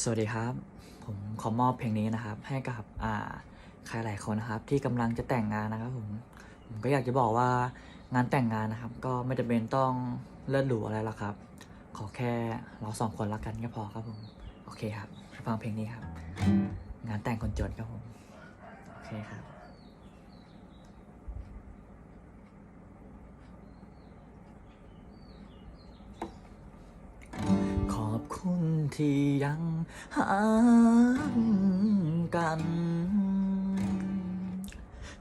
สวัสดีครับ ผมขอมอบเพลงนี้นะครับ ให้กับอ่าใครหลายคนนะครับ ที่กำลังจะแต่งงานนะครับผมผมก็อยากจะบอกว่างานแต่งงานนะครับ ก็ไม่จำเป็นต้องเลิศหรูอะไรหรอกครับ ขอแค่เราสองคนรักกันก็พอครับผมโอเคครับฟังเพลงนี้ครับ งานแต่งคนจนครับผมโอเคครับขอบคุณ ที่ยังห่างกัน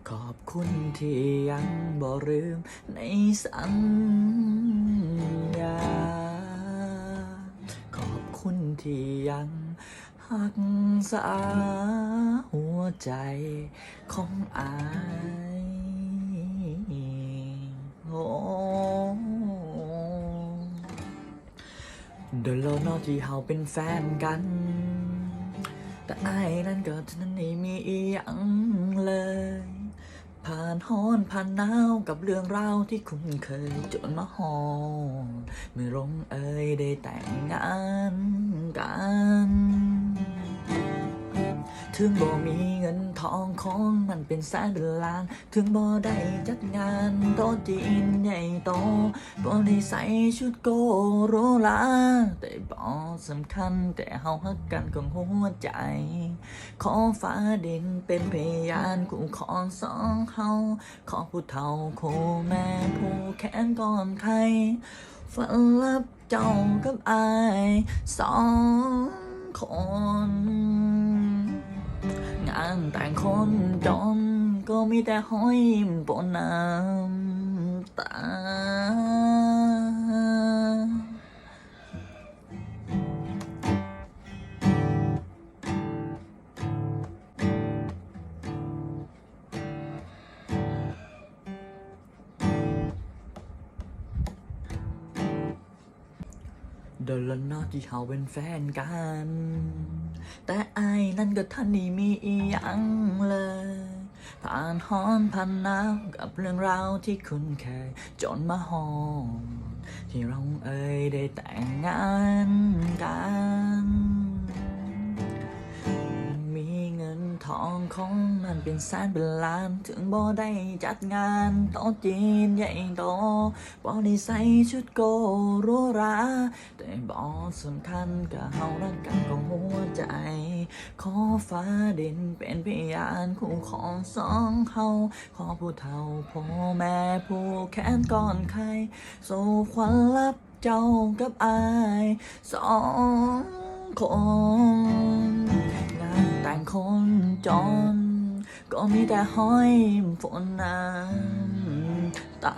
ขอบคุณที่ยังบ่ลืมในสัญญา ขอบคุณที่ยังหักษาหัวใจของอาย เดินโลกนอกที่เฮาเป็นแฟนกัน แต่ไอ้ายนั้นก็ท่านนไม่มีอีหยังเลย ผ่านฮ้อนผ่านหนาวกับเรื่องราวที่คุ้นเคยจนมาหอนเมื่อลงเอ่ยได้แต่งงานกัน ถึงบ่มีเงิน องของมันเป็นแสนเป็นล้าน ถึงบ่ได้จัดงานโต๊ะจีนใหญ่โตบ่ได้ใส่ชุดโกโรลาแต่บ่สำคัญแต่เฮาฮักกันของหัวใจ ขอฟ้าดินเป็นพยานคู่คองสองเฮาขอผู้เฒ่าคู่แม่ผู้แขนก่อนใครฝันรับเจ้ากับอายสองคนานแต่งคนจนก็มีแต่ห้อยยิ้มปนน้ำตา เดินละเนอที่เขาเป็นแฟนกัน แต่ไอ้ายนั่นก็ท่านนี่มีอีหยังเลย ผ่านฮ้อนผ่านหนาวกับเรื่องราวที่คุ้นเคยจนมาหอมที่เราเอ่ยได้แต่งงานกัน งินทองของมันเป็นแสนเป็นล้านถึงบ่ได้จัดงานโต๊ะจีนใหญ่โตบ่ได้ใส่ชุดโกโรราแต่บ่สำคัญก็เฮารักกันของหัวใจ ขอฟ้าดินเป็นพยานคู่ของสองเฮาขอผู้เฒ่าพ่อแม่ผู้แขนก่อนใครสู่ควันรับเจ้ากับอายสองคน คนจน ก็มีแต่ห้อยฝนน้ำตา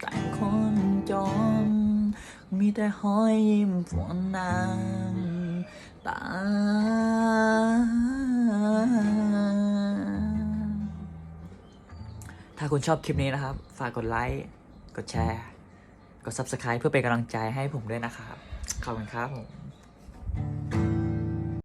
แต่งคนจน มีแต่ห้อยยิมฝนน้ำตาถ้าคุณชอบคลิปนี้นะครับ ฝากกดไลค์ กดแชร์ กด Subscribe เพื่อเป็นกำลังใจให้ผมด้วยนะครับ ขอบคุณครับผม